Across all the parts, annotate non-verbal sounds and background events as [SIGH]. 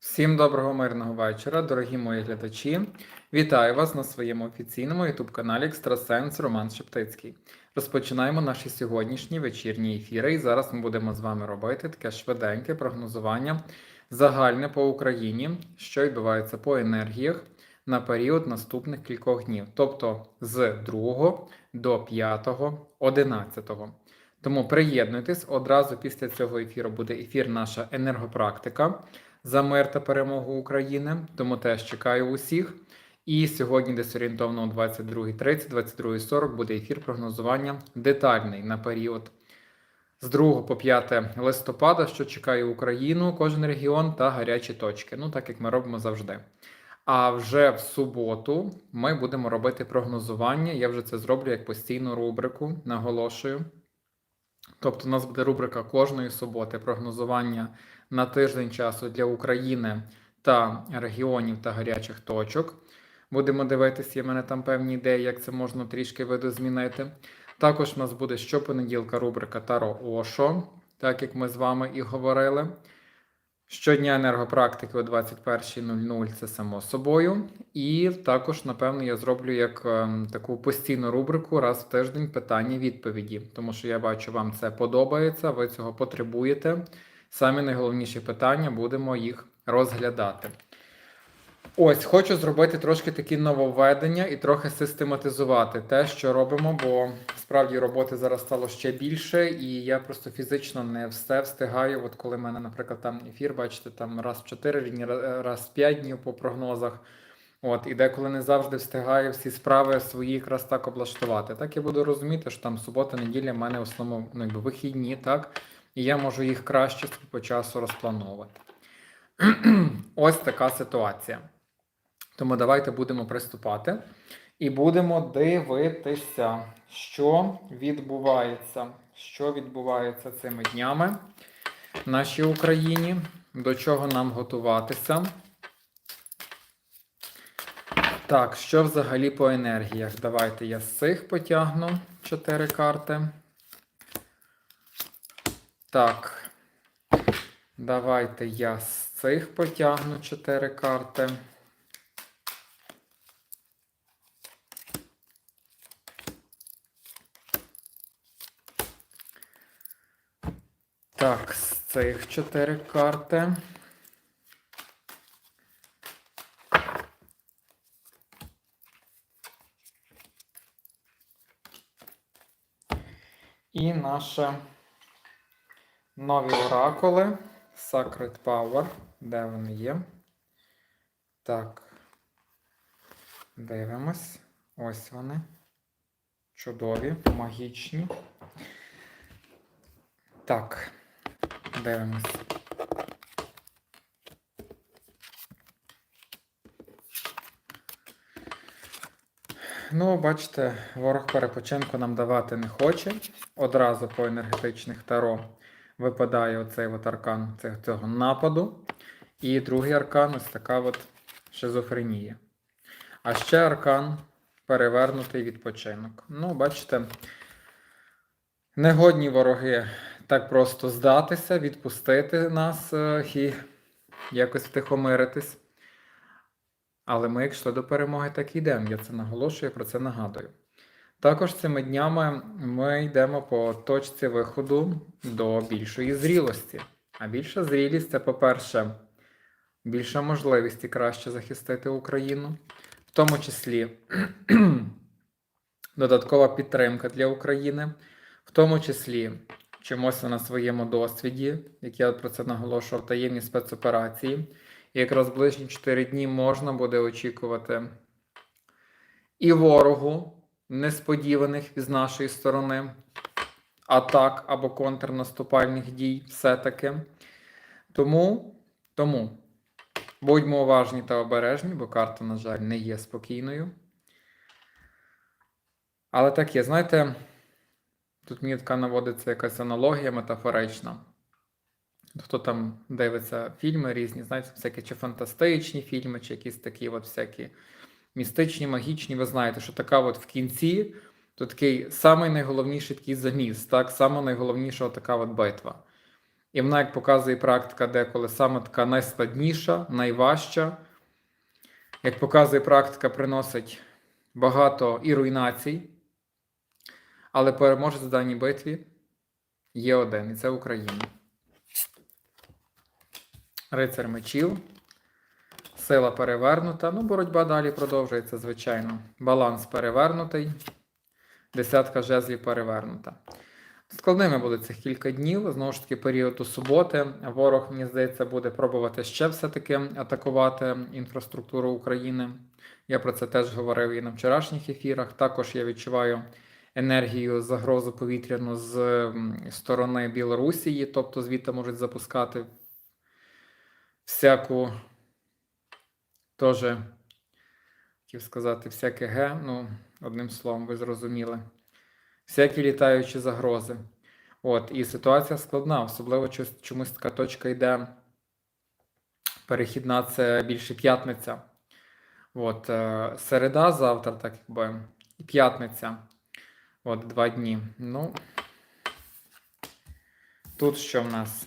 Всім доброго мирного вечора, дорогі мої глядачі. Вітаю вас на своєму офіційному ютуб-каналі Екстрасенс Роман Шептицький. Розпочинаємо наші сьогоднішні вечірні ефіри. І зараз ми будемо з вами робити таке швиденьке прогнозування загальне по Україні, що відбувається по енергіях на період наступних кількох днів, тобто з 2 до 5, 11. Тому приєднуйтесь одразу після цього ефіру буде ефір наша енергопрактика за мир та перемогу України. Тому теж чекаю усіх. І сьогодні, десь орієнтовно о 22.30, 22.40 буде ефір прогнозування детальний на період з 2 по 5 листопада, що чекає Україну, кожен регіон та гарячі точки. Ну, так як ми робимо завжди. А вже в суботу ми будемо робити прогнозування. Я вже це зроблю як постійну рубрику, наголошую. Тобто, у нас буде рубрика кожної суботи прогнозування на тиждень часу для України та регіонів та гарячих точок. Будемо дивитися, є в мене там певні ідеї, як це можна трішки видозмінити. Також у нас буде щопонеділка рубрика Таро Ошо, так як ми з вами і говорили. Щодня енергопрактики о 21.00 це само собою. І також, напевно, я зроблю як е, таку постійну рубрику раз в тиждень питання-відповіді, тому що я бачу, вам це подобається, ви цього потребуєте. Самі найголовніші питання будемо їх розглядати. Ось, хочу зробити трошки такі нововведення і трохи систематизувати те, що робимо, бо справді роботи зараз стало ще більше, і я просто фізично не все встигаю. От коли в мене, наприклад, там ефір, бачите, там раз в 4 дні, раз в 5 днів по прогнозах. От, і деколи не завжди встигаю всі справи свої якраз так облаштувати. Так я буду розуміти, що там субота, неділя в мене в основному ну, якби вихідні, так? І я можу їх краще по часу розплановувати. [CLEARS THROAT] Ось така ситуація. Тому давайте будемо приступати і будемо дивитися, що відбувається, що відбувається цими днями в нашій Україні, до чого нам готуватися. Так, що взагалі по енергіях? Давайте я з цих потягну 4 карти. Так. Давайте я з цих потягну 4 карти. Так, з цих 4 карти. І наше нові оракули. Sacred Power. Де вони є? Так. Дивимось. Ось вони. Чудові, магічні. Так. Дивимось. Ну, бачите, ворог перепочинку нам давати не хоче. Одразу по енергетичних таро випадає оцей от аркан цього нападу. І другий аркан ось така от шизофренія. А ще аркан перевернутий відпочинок. Ну, бачите, негодні вороги так просто здатися, відпустити нас е, і якось втихомиритись. Але ми, якщо до перемоги, так і йдемо. Я це наголошую, про це нагадую. Також цими днями ми йдемо по точці виходу до більшої зрілості. А більша зрілість це, по-перше, більша можливість і краще захистити Україну, в тому числі [CLEARS THROAT] додаткова підтримка для України, в тому числі вчимося на своєму досвіді, як я про це наголошував, таємні спецоперації. І якраз ближні 4 дні можна буде очікувати і ворогу несподіваних з нашої сторони атак або контрнаступальних дій все-таки. Тому, тому будьмо уважні та обережні, бо карта, на жаль, не є спокійною. Але так є, знаєте, тут мені така наводиться якась аналогія метафорична. Хто там дивиться фільми різні, знаєте, всякі чи фантастичні фільми, чи якісь такі от всякі містичні, магічні, ви знаєте, що така от в кінці, то такий самий найголовніший такий заміс, так, саме найголовніша така от битва. І вона, як показує практика, деколи саме така найскладніша, найважча. Як показує практика, приносить багато і руйнацій, але переможець в даній битві є один, і це Україна. Рицар мечів. Сила перевернута. Ну, боротьба далі продовжується, звичайно. Баланс перевернутий. Десятка жезлів перевернута. Складними буде цих кілька днів. Знову ж таки, період до суботи. Ворог, мені здається, буде пробувати ще все-таки атакувати інфраструктуру України. Я про це теж говорив і на вчорашніх ефірах. Також я відчуваю енергію загрозу повітряну з сторони Білорусії, тобто звідти можуть запускати всяку теж хотів сказати, всяке ге, ну, одним словом, ви зрозуміли. Всякі літаючі загрози. От, і ситуація складна, особливо чомусь, чомусь така точка йде. Перехідна це більше п'ятниця. От, е, середа, завтра, так якби, і п'ятниця. От, два дні. Ну, тут що в нас?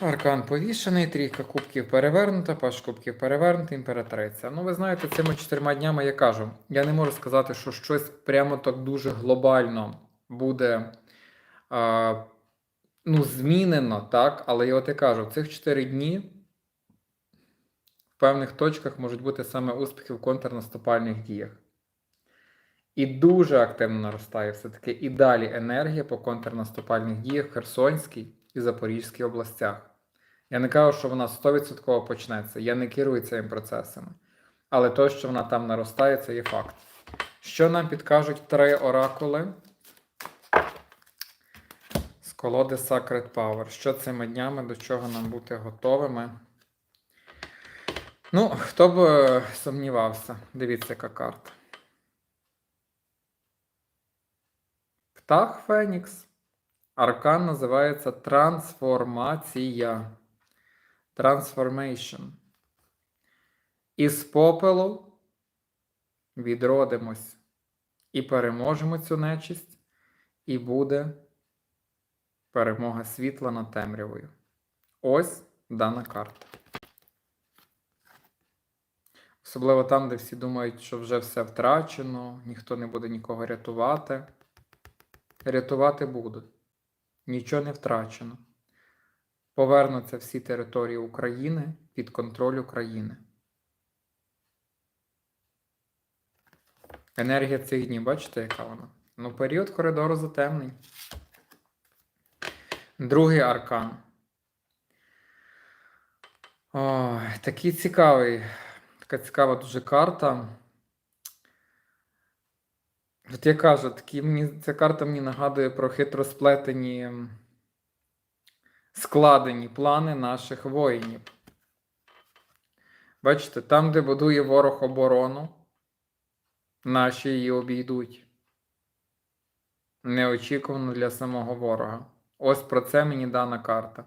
Аркан повішений, трійка кубків перевернута, паш кубків перевернута, імператриця. Ну, ви знаєте, цими чотирма днями я кажу, я не можу сказати, що щось прямо так дуже глобально буде а, ну, змінено, так? Але я от і кажу, в цих чотири дні в певних точках можуть бути саме успіхи в контрнаступальних діях. І дуже активно наростає все-таки і далі енергія по контрнаступальних діях Херсонській і Запорізькій областях. Я не кажу, що вона 100% почнеться, я не керую цими процесами. Але то, що вона там наростає, це є факт. Що нам підкажуть три оракули з колоди Sacred Power? Що цими днями, до чого нам бути готовими? Ну, хто б е, сумнівався, дивіться, яка карта. Птах Фенікс. Аркан називається трансформація. Transformation. Із попелу відродимось і переможемо цю нечисть, і буде перемога світла над темрявою. Ось дана карта. Особливо там, де всі думають, що вже все втрачено, ніхто не буде нікого рятувати. Рятувати будуть. Нічого не втрачено. Повернуться всі території України під контроль України. Енергія цих днів, бачите, яка вона? Ну, період коридору затемний. Другий аркан. Ой, такий цікавий, така цікава дуже карта. От я кажу, такі мені, ця карта мені нагадує про хитро сплетені, складені плани наших воїнів. Бачите, там, де будує ворог оборону, наші її обійдуть. Неочікувано для самого ворога. Ось про це мені дана карта.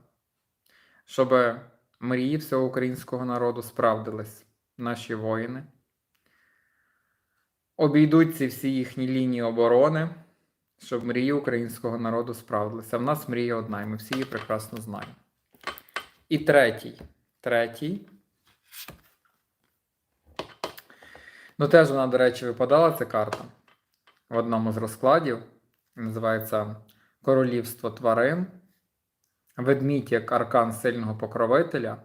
Щоб мрії всього українського народу справдились, наші воїни обійдуть ці всі їхні лінії оборони, щоб мрії українського народу справдилися. В нас мрія одна, і ми всі її прекрасно знаємо. І третій. Третій. Ну, теж вона, до речі, випадала ця карта в одному з розкладів. Називається Королівство тварин. Ведмідь як аркан сильного покровителя.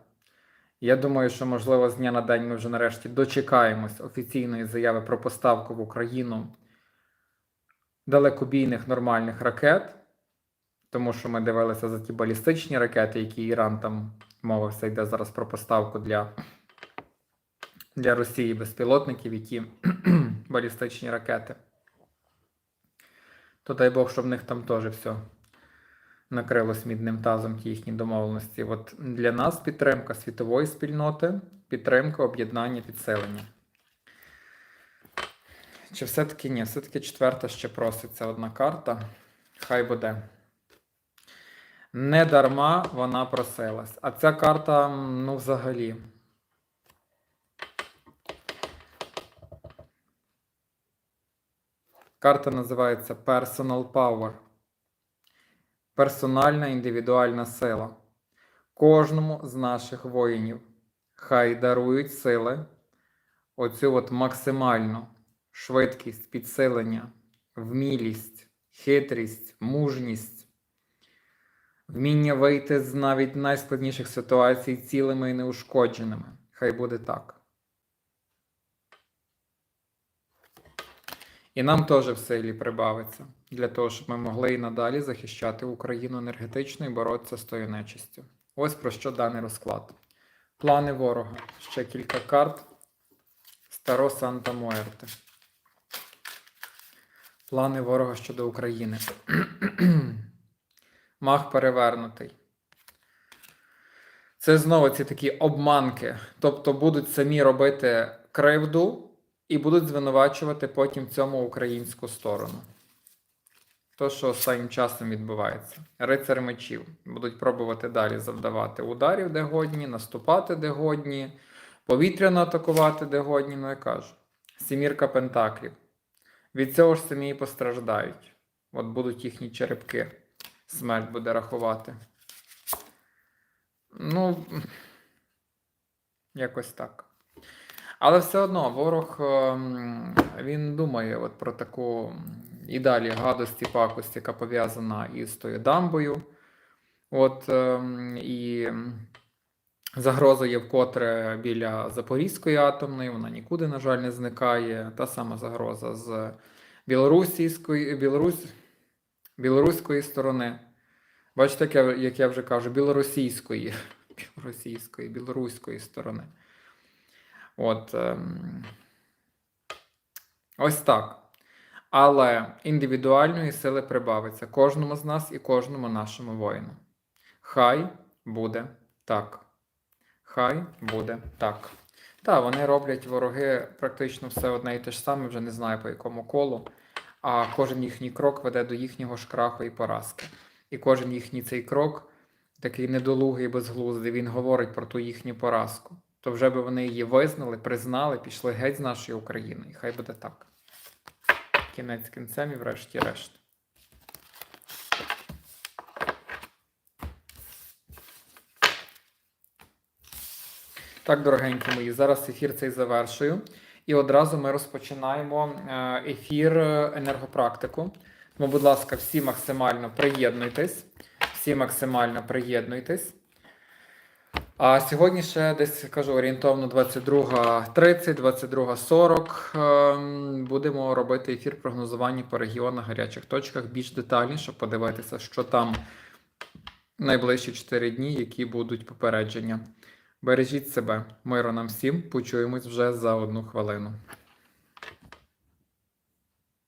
Я думаю, що, можливо, з дня на день ми вже нарешті дочекаємось офіційної заяви про поставку в Україну далекобійних нормальних ракет, тому що ми дивилися за ті балістичні ракети, які Іран там мова все йде зараз про поставку для, для Росії безпілотників, які [CLEARS THROAT] балістичні ракети. То дай Бог, щоб в них там теж все накрилось мідним тазом ті їхні домовленості. От для нас підтримка світової спільноти, підтримка об'єднання, підсилення. Чи все-таки ні? Все-таки четверта ще проситься одна карта. Хай буде. Не дарма вона просилась. А ця карта, ну, взагалі. Карта називається Personal Power. Персональна індивідуальна сила. Кожному з наших воїнів хай дарують сили, оцю от максимальну швидкість, підсилення, вмілість, хитрість, мужність, вміння вийти з навіть найскладніших ситуацій цілими і неушкодженими. Хай буде так. І нам теж в силі прибавиться для того, щоб ми могли і надалі захищати Україну енергетично і боротися з тою нечистю. Ось про що даний розклад. Плани ворога. Ще кілька карт. Старо Санта Муерте. Плани ворога щодо України. [CLEARS THROAT] Мах перевернутий. Це знову ці такі обманки. Тобто будуть самі робити кривду і будуть звинувачувати потім цьому українську сторону. То, що останнім часом відбувається. Рицар мечів будуть пробувати далі завдавати ударів, де годні, наступати, де годні, повітряно атакувати, де годні, ну я кажу. Сімірка пентаклів. Від цього ж самі і постраждають. От будуть їхні черепки. Смерть буде рахувати. Ну, якось так. Але все одно ворог ем, він думає от про таку і далі гадості, пакость, яка пов'язана із тою дамбою. От ем, і загроза є вкотре біля Запорізької атомної, вона нікуди, на жаль, не зникає. Та сама загроза з білорусійської, Білорусь, білоруської сторони. Бачите, як я, як я вже кажу, білоросійської, [LAUGHS] білоросійської, білоруської сторони. От, ем, ось так. Але індивідуальної сили прибавиться кожному з нас і кожному нашому воїну. Хай буде так. Хай буде так. Так, вони роблять вороги практично все одне і те ж саме, вже не знаю по якому колу. А кожен їхній крок веде до їхнього ж краху і поразки. І кожен їхній цей крок, такий недолугий, безглуздий, він говорить про ту їхню поразку. То вже би вони її визнали, признали, пішли геть з нашої України. І хай буде так. Кінець кінцем і врешті-решт. Так, дорогенькі мої, зараз ефір цей завершую. І одразу ми розпочинаємо е, ефір е, енергопрактику. Тому, будь ласка, всі максимально приєднуйтесь. Всі максимально приєднуйтесь. А сьогодні ще десь кажу орієнтовно 22.30, 22.40 ем, будемо робити ефір прогнозування по регіонах гарячих точках більш детальніше, подивитися, що там найближчі 4 дні, які будуть попередження. Бережіть себе, миру нам всім. Почуємось вже за одну хвилину.